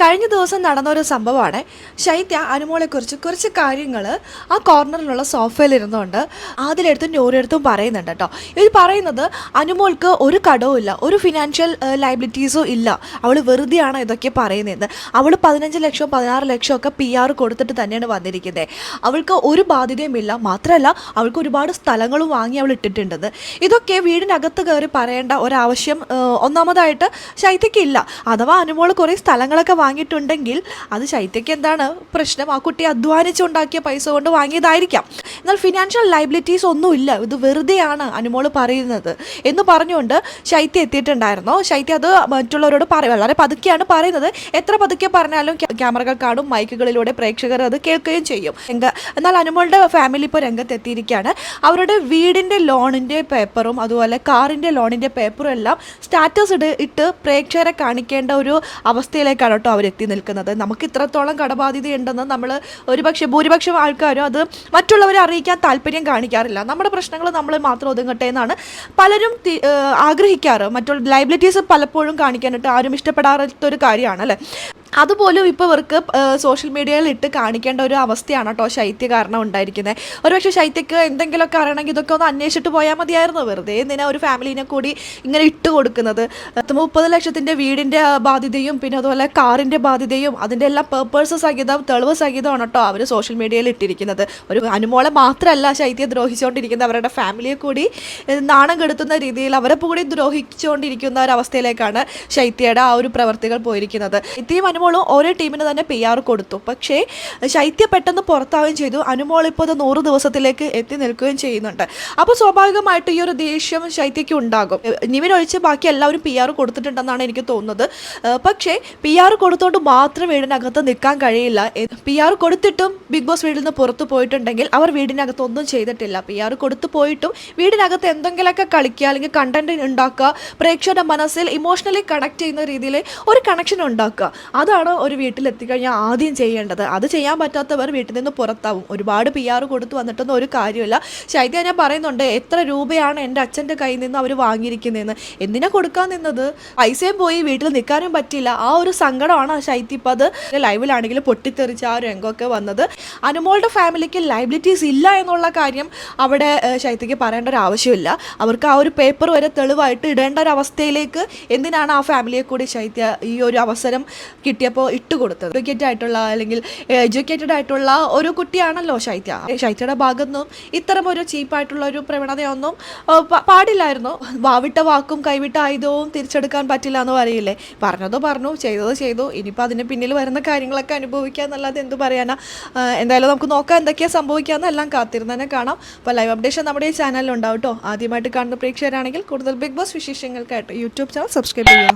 കഴിഞ്ഞ ദിവസം നടന്ന ഒരു സംഭവമാണ്. ശൈത്യ അനുമോളെക്കുറിച്ച് കുറച്ച് കാര്യങ്ങൾ ആ കോർണറിലുള്ള സോഫയിൽ ഇരുന്നുകൊണ്ട് ആദിലെടുത്തും ഞോരെടുത്തും പറയുന്നുണ്ട് കേട്ടോ. ഇത് പറയുന്നത് അനുമോൾക്ക് ഒരു കടവും ഇല്ല ഒരു ഫിനാൻഷ്യൽ ലൈബിലിറ്റീസും ഇല്ല. അവൾ വെറുതെയാണ് ഇതൊക്കെ പറയുന്നത്. അവൾ പതിനഞ്ച് ലക്ഷം പതിനാറ് ലക്ഷം ഒക്കെ പി ആർ കൊടുത്തിട്ട് തന്നെയാണ് വന്നിരിക്കുന്നത് അവൾക്ക് ഒരു ബാധ്യതയും ഇല്ല മാത്രമല്ല അവൾക്ക് ഒരുപാട് സ്ഥലങ്ങളും വാങ്ങി അവൾ ഇട്ടിട്ടുണ്ടെന്ന് ഇതൊക്കെ വീടിനകത്ത് കയറി പറയേണ്ട ഒരാവശ്യം ഒന്നാമതായിട്ട് ശൈത്യയ്ക്ക് ഇല്ല. അഥവാ അനുമോൾ കുറേ സ്ഥലങ്ങളൊക്കെ വാങ്ങിയിട്ടുണ്ടെങ്കിൽ അത് ശൈത്യയ്ക്ക് എന്താണ് പ്രശ്നം? ആ കുട്ടി അധ്വാനിച്ചുണ്ടാക്കിയ പൈസ കൊണ്ട് വാങ്ങിയതായിരിക്കാം. എന്നാൽ ഫിനാൻഷ്യൽ ലൈബിലിറ്റീസ് ഒന്നുമില്ല. ഇത് വെറുതെയാണ് അനുമോൾ പറയുന്നത്. എന്ന് പറഞ്ഞുകൊണ്ട് ശൈത്യ എത്തിയിട്ടുണ്ടായിരുന്നു. ശൈത്യ അത് മറ്റുള്ളവരോട് പറയും വളരെ പതുക്കെയാണ് പറയുന്നത്. എത്ര പതുക്കെ പറഞ്ഞാലും ക്യാമറകൾ കാണും മൈക്കുകളിലൂടെ പ്രേക്ഷകർ അത് കേൾക്കുകയും ചെയ്യും. രംഗ എന്നാൽ അനുമോളുടെ ഫാമിലി ഇപ്പോൾ രംഗത്ത് എത്തിയിരിക്കുകയാണ് അവരുടെ വീടിന്റെ ലോണിന്റെ പേപ്പറും അതുപോലെ കാറിന്റെ ലോണിന്റെ പേപ്പറും എല്ലാം സ്റ്റാറ്റസ് ഇട്ട് പ്രേക്ഷകരെ കാണിക്കേണ്ട ഒരു അവസ്ഥയിലേക്കാണ് കേട്ടോ അവർ എത്തി നിൽക്കുന്നത്. നമുക്ക് ഇത്രത്തോളം കടബാധ്യതയുണ്ടെന്ന് നമ്മൾ ഒരുപക്ഷെ ഭൂരിപക്ഷം ആൾക്കാരും അത് മറ്റുള്ളവരെ അറിയിക്കാൻ താല്പര്യം കാണിക്കാറില്ല. നമ്മുടെ പ്രശ്നങ്ങൾ നമ്മൾ മാത്രം ഒതുങ്ങട്ടെ എന്നാണ് പലരും ആഗ്രഹിക്കാറ്. മറ്റുള്ള ലൈബിലിറ്റീസ് പലപ്പോഴും കാണിക്കാനായിട്ട് ആരും ഇഷ്ടപ്പെടാത്തൊരു കാര്യമാണ് അല്ലേ? അതുപോലും ഇപ്പോൾ ഇവർക്ക് സോഷ്യൽ മീഡിയയിൽ ഇട്ട് കാണിക്കേണ്ട ഒരു അവസ്ഥയാണ് കേട്ടോ ശൈത്യ കാരണം ഉണ്ടായിരിക്കുന്നത് ഒരുപക്ഷെ ശൈത്യക്ക് എന്തെങ്കിലുമൊക്കെ അറിയണമെങ്കിൽ ഇതൊക്കെ ഒന്ന് അന്വേഷിച്ചിട്ട് പോയാൽ മതിയായിരുന്നു. വെറുതെ എന്തിനാ ഒരു ഫാമിലിനെ കൂടി ഇങ്ങനെ ഇട്ട് കൊടുക്കുന്നത്? മുപ്പത് ലക്ഷത്തിന്റെ വീടിന്റെ ബാധ്യതയും പിന്നെ അതുപോലെ കാറിന്റെ ബാധ്യതയും അതിന്റെ എല്ലാം പേപ്പേഴ്സ് സഹിതം തെളിവ് സഹിതമാണ് കേട്ടോ അവർ സോഷ്യൽ മീഡിയയിൽ ഇട്ടിരിക്കുന്നത്. ഒരു അനുമോളെ മാത്രമല്ല ശൈത്യ ദ്രോഹിച്ചുകൊണ്ടിരിക്കുന്നത് അവരുടെ ഫാമിലിയെ കൂടി നാണം കെടുത്തുന്ന രീതിയിൽ അവരെ കൂടി ദ്രോഹിച്ചുകൊണ്ടിരിക്കുന്ന ഒരു അവസ്ഥയിലേക്കാണ് ശൈത്യയുടെ ആ ഒരു പ്രവർത്തികൾ പോയിരിക്കുന്നത്. ശൈത്യയും അനുമോളും ഓരോ ടീമിന് തന്നെ പി ആർ കൊടുത്തു. പക്ഷേ ശൈത്യ പെട്ടെന്ന് പുറത്താവുകയും ചെയ്തു. അനുമോൾ ഇപ്പോൾ അത് നൂറ് ദിവസത്തിലേക്ക് എത്തി നിൽക്കുകയും ചെയ്യുന്നുണ്ട്. അപ്പോൾ സ്വാഭാവികമായിട്ട് ഈ ഒരു ദേഷ്യം ശൈത്യയ്ക്ക് ഉണ്ടാകും. നിവിൻ ഒഴിച്ച് ബാക്കി എല്ലാവരും പി ആർ കൊടുത്തിട്ടുണ്ടെന്നാണ് എനിക്ക് തോന്നുന്നത്. പക്ഷേ പി ആർ കൊടുത്തുകൊണ്ട് മാത്രം വീടിനകത്ത് നിൽക്കാൻ കഴിയില്ല. പി ആർ കൊടുത്തിട്ടും ബിഗ് ബോസ് വീട്ടിൽ നിന്ന് പുറത്ത് പോയിട്ടുണ്ടെങ്കിൽ അവർ വീടിനകത്ത് ഒന്നും ചെയ്തിട്ടില്ല. പി ആർ കൊടുത്തു പോയിട്ടും വീടിനകത്ത് എന്തെങ്കിലുമൊക്കെ കളിക്കുക അല്ലെങ്കിൽ കണ്ടന്റ് ഉണ്ടാക്കുക പ്രേക്ഷകരുടെ മനസ്സിൽ ഇമോഷണലി കണക്ട് ചെയ്യുന്ന രീതിയിൽ ഒരു കണക്ഷൻ ഉണ്ടാക്കുക. അതാണ് ഒരു വീട്ടിലെത്തിക്കഴിഞ്ഞാൽ ആദ്യം ചെയ്യേണ്ടത്. അത് ചെയ്യാൻ പറ്റാത്തവർ വീട്ടിൽ നിന്ന് പുറത്താവും. ഒരുപാട് പി ആർ കൊടുത്തു വന്നിട്ടൊന്നും ഒരു കാര്യമില്ല ശൈത്യ ഞാൻ പറയുന്നുണ്ട് എത്ര രൂപയാണ് എന്റെ അച്ഛന്റെ കയ്യിൽ നിന്ന് അവർ വാങ്ങിയിരിക്കുന്നതെന്ന്. എന്തിനാ കൊടുക്കാൻ നിന്നത്? പൈസയും പോയി വീട്ടിൽ നിൽക്കാനും പറ്റില്ല ആ ഒരു സങ്കടമാണ് ശൈത്യ ഇപ്പം അത് ലൈവിലാണെങ്കിൽ പൊട്ടിത്തെറിച്ച ആ രംഗമൊക്കെ വന്നത്. അനുമോളുടെ ഫാമിലിക്ക് ലൈബിലിറ്റീസ് ഇല്ല എന്നുള്ള കാര്യം അവിടെ ഏഹ്, ശൈത്യയ്ക്ക് പറയേണ്ട ഒരു ആവശ്യമില്ല. അവർക്ക് ആ ഒരു പേപ്പർ വരെ തെളിവായിട്ട് ഇടേണ്ട ഒരു അവസ്ഥയിലേക്ക് എന്തിനാണ് ആ ഫാമിലിയെ കൂടി ശൈത്യ ഈ ഒരു അവസരം കിട്ടിയപ്പോൾ ഇട്ടുകൊടുത്തത് എഡ്യൂക്കേറ്റഡ് ആയിട്ടുള്ള അല്ലെങ്കിൽ എഡ്യൂക്കേറ്റഡ് ആയിട്ടുള്ള ഒരു കുട്ടിയാണല്ലോ ശൈത്യ. ശൈത്യയുടെ ഭാഗത്തുനിന്നും ഇത്തരം ഒരു ചീപ്പായിട്ടുള്ള ഒരു പ്രവണതയൊന്നും പാടില്ലായിരുന്നു. വാവിട്ട വാക്കും കൈവിട്ട ആയുധവും തിരിച്ചെടുക്കാൻ പറ്റില്ല എന്ന് പറയില്ലേ? പറഞ്ഞതോ പറഞ്ഞു ചെയ്തതോ ചെയ്തു. ഇനിയിപ്പോൾ അതിന് പിന്നിൽ വരുന്ന കാര്യങ്ങളൊക്കെ അനുഭവിക്കുക എന്നല്ലാതെ എന്ത് പറയാനാ? എന്തായാലും നമുക്ക് നോക്കാം എന്തൊക്കെയാ സംഭവിക്കുക എല്ലാം കാത്തിരുന്ന് തന്നെ കാണാം. അപ്പോൾ ലൈവ് അപ്ഡേഷൻ നമ്മുടെ ഈ ചാനലിൽ ഉണ്ടാവും കേട്ടോ ആദ്യമായിട്ട് കാണുന്ന പ്രേക്ഷകരാണെങ്കിൽ കൂടുതൽ ബിഗ് ബോസ് വിശേഷങ്ങൾക്കായിട്ട് യൂട്യൂബ് ചാനൽ സബ്സ്ക്രൈബ് ചെയ്യുക.